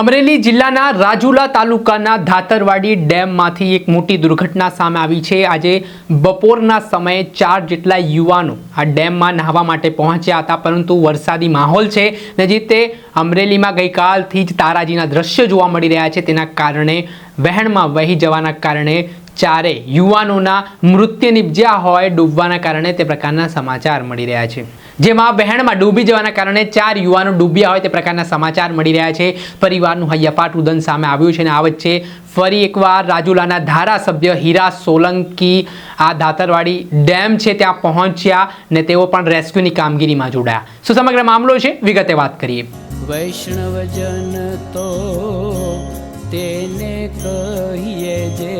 અમરેલી જિલ્લાના રાજુલા તાલુકાના ધાતરવાડી ડેમમાંથી એક મોટી દુર્ઘટના સામે આવી છે. આજે બપોરના સમયે ચાર જેટલા યુવાનો આ ડેમમાં નહાવા માટે પહોંચ્યા હતા, પરંતુ વરસાદી માહોલ છે ને જે તે અમરેલીમાં ગઈકાલથી જ તારાજીના દ્રશ્યો જોવા મળી રહ્યા છે. તેના કારણે વહેણમાં વહી જવાના કારણે ચારે યુવાનોના મૃત્યુ નિપજ્યા હોય, ડૂબવાના કારણે તે પ્રકારના સમાચાર મળી રહ્યા છે. જેમાં વહેણમાં ડૂબી જવાના કારણે ચાર યુવાનો ડૂબ્યા હોય તે પ્રકારના સમાચાર મળી રહ્યા છે. પરિવારનું હૈયાપાટ ઉદન સામે આવ્યું છે અને આ વચ્ચે ફરી એકવાર રાજુલાના ધારાસભ્ય હીરા સોલંકી આ ધાતરવાડી ડેમ છે ત્યાં પહોંચ્યા ને તેઓ પણ રેસ્ક્યુની કામગીરીમાં જોડાયા. શું સમગ્ર મામલો છે? વિગતે વાત કરીએ. વૈષ્ણવજન તો તેને કહીએ જે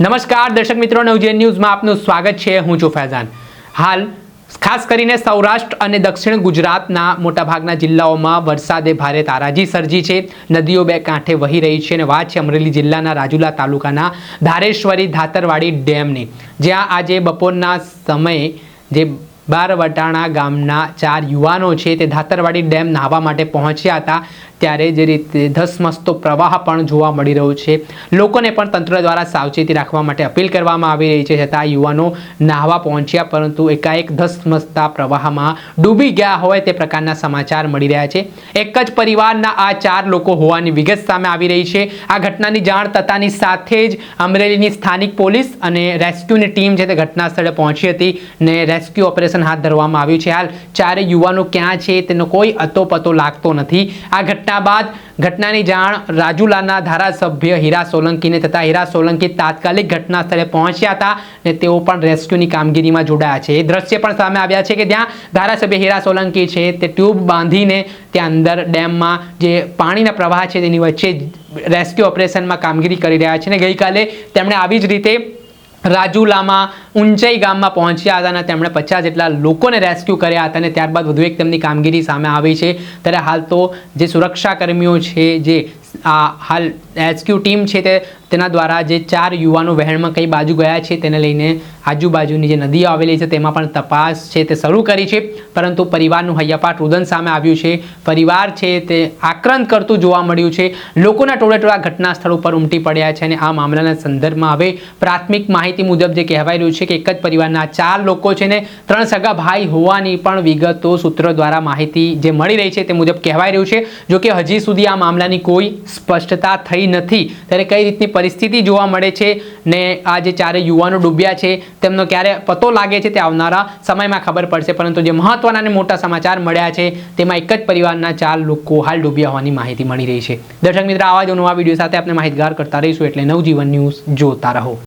નમસ્કાર, દર્શક મિત્રો, નવજીવન ન્યૂઝમાં આપનું સ્વાગત છે. હું છું ફૈઝાન. હાલ, ખાસ કરીને સૌરાષ્ટ્ર અને દક્ષિણ ગુજરાતના મોટાભાગના જિલ્લાઓમાં વરસાદે ભારે તારાજી સર્જી છે. નદીઓ બે કાંઠે વહી રહી છે અને વાત છે અમરેલી જિલ્લાના રાજુલા તાલુકાના ધારેશ્વરી ધાતરવાડી ડેમની, જ્યાં આજે બપોરના સમયે જે બારવટાણા ગામના ચાર યુવાનો છે તે ધાતરવાડી ડેમ નહાવા માટે પહોંચ્યા હતા. ત્યારે જે રીતે ધસમસતો પ્રવાહ પણ જોવા મળી રહ્યો છે. લોકોને પણ તંત્ર દ્વારા સાવચેતી રાખવા માટે અપીલ કરવામાં આવી રહી છે. છતાં યુવાનો નહાવા પહોંચ્યા, પરંતુ એકાએક ધસમસતા પ્રવાહમાં ડૂબી ગયા હોય તે પ્રકારના સમાચાર મળી રહ્યા છે. એક જ પરિવારના આ ચાર લોકો હોવાની વિગત સામે આવી રહી છે. આ ઘટનાની જાણ થતાની સાથે જ અમરેલીની સ્થાનિક પોલીસ અને રેસ્ક્યુની ટીમ જે તે ઘટના સ્થળે પહોંચી હતી ને રેસ્ક્યુ ઓપરેશન હાથ ધરવામાં આવ્યું છે. હાલ ચારે યુવાનો ક્યાં છે તેનો કોઈ અતોપતો લાગતો નથી. આ ઘટના બાદ ઘટનાની જાણ રાજુલાના ધારાસભ્ય હીરા સોલંકીને થતાં હીરા સોલંકી તાત્કાલિક ઘટના સ્થળે પહોંચ્યા હતા અને તેઓ પણ રેસ્ક્યુની કામગીરીમાં જોડાયા છે. એ દ્રશ્ય પણ સામે આવ્યા છે કે ત્યાં ધારાસભ્ય હીરા સોલંકી છે તે ટ્યુબ બાંધીને ત્યાં અંદર ડેમમાં જે પાણીના પ્રવાહ છે તેની વચ્ચે રેસ્ક્યુ ઓપરેશનમાં કામગીરી કરી રહ્યા છે ને ગઈકાલે તેમણે આવી જ રીતે રાજુલામાં ઊંચાઈ ગામમાં પહોંચ્યા હતા અને તેમણે પચાસ જેટલા લોકોને રેસ્ક્યુ કર્યા હતા અને ત્યારબાદ વધુ એક તેમની કામગીરી સામે આવી છે. ત્યારે હાલ તો જે સુરક્ષા કર્મીઓ છે, જે આ હાલ રેસ્ક્યુ ટીમ છે તે તેના દ્વારા જે ચાર યુવાનો વહેણમાં કઈ બાજુ ગયા છે તેને લઈને આજુબાજુની જે નદીઓ આવેલી છે તેમાં પણ તપાસ છે તે શરૂ કરી છે. પરંતુ પરિવારનું હૈયાપાટ રુદન સામે આવ્યું છે. પરિવાર છે તે આક્રંત કરતું જોવા મળ્યું છે. લોકોના ટોળે ટોળા ઘટના સ્થળ ઉપર ઉમટી પડ્યા છે અને આ મામલાના સંદર્ભમાં હવે પ્રાથમિક માહિતી મુજબ જે કહેવાય રહ્યું છે કે એક જ પરિવારના ચાર લોકો છે ને ત્રણ સગા ભાઈ હોવાની પણ વિગતો સૂત્રો દ્વારા માહિતી જે મળી રહી છે તે મુજબ કહેવાય રહ્યું છે. જો કે હજી સુધી આ મામલાની કોઈ સ્પષ્ટતા થઈ નથી. ત્યારે કઈ રીતની પરિસ્થિતિ જોવા મળે છે ને આ જે ચારે યુવાનો ડૂબ્યા છે, તેમનો ક્યારે પતો લાગે છે તે આવનારા સમયમાં ખબર પડશે. પરંતુ જે મહત્વના અને મોટા સમાચાર મળ્યા છે, તેમાં એક જ પરિવારના ચાર લોકો હાલ ડૂબ્યા હોવાની માહિતી મળી રહી છે. દર્શક મિત્ર, આવા જ નવા વીડિયો સાથે આપણે માહિતગાર કરતા રહીશું. એટલે નવજીવન ન્યૂઝ જોતા રહો.